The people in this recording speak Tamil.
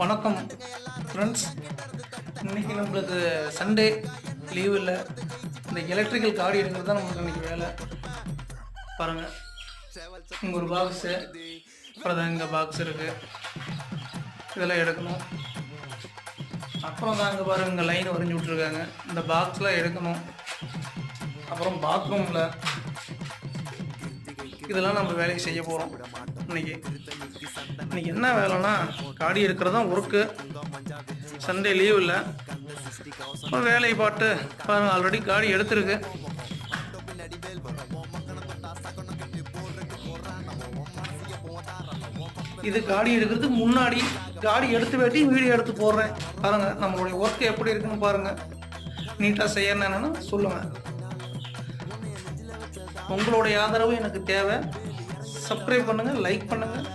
வணக்கம் ஃப்ரெண்ட்ஸ் இன்னைக்கு நம்மளுக்கு சண்டே லீவ் இல்லை. இந்த எலக்ட்ரிக்கல் காடி எடுக்கிறது தான் நம்மளுக்கு இன்னைக்கு வேலை. பாருங்கள் இங்கே ஒரு பாக்ஸு அப்புறம் தான் இங்கே பாக்ஸ் இருக்குது இதெல்லாம் எடுக்கணும். அப்புறம் தான் இங்கே பாருங்க இங்கே லைன் வரைஞ்சி விட்ருக்காங்க இந்த பாக்ஸ்லாம் எடுக்கணும். அப்புறம் பாத்ரூமில் இதெல்லாம் நம்ம வேலையை செய்ய போகிறோம் இன்னைக்கு இன்னைக்கு என்ன வேலைன்னா காடி இருக்கிறது தான் ஒர்க்கு சண்டே லீவ் இல்லை வேலையை பாட்டு. பாருங்க ஆல்ரெடி காடி எடுத்திருக்கு. இது காடி எடுக்கிறதுக்கு முன்னாடி காடி எடுத்து வேட்டி வீடியோ எடுத்து போடுறேன். பாருங்க நம்மளுடைய ஒர்க் எப்படி இருக்குன்னு பாருங்க. நீட்டாக செய்யணும் என்னன்னு உங்களுடைய ஆதரவு எனக்கு தேவை. சப்ஸ்கிரைப் பண்ணுங்கள் லைக் பண்ணுங்கள்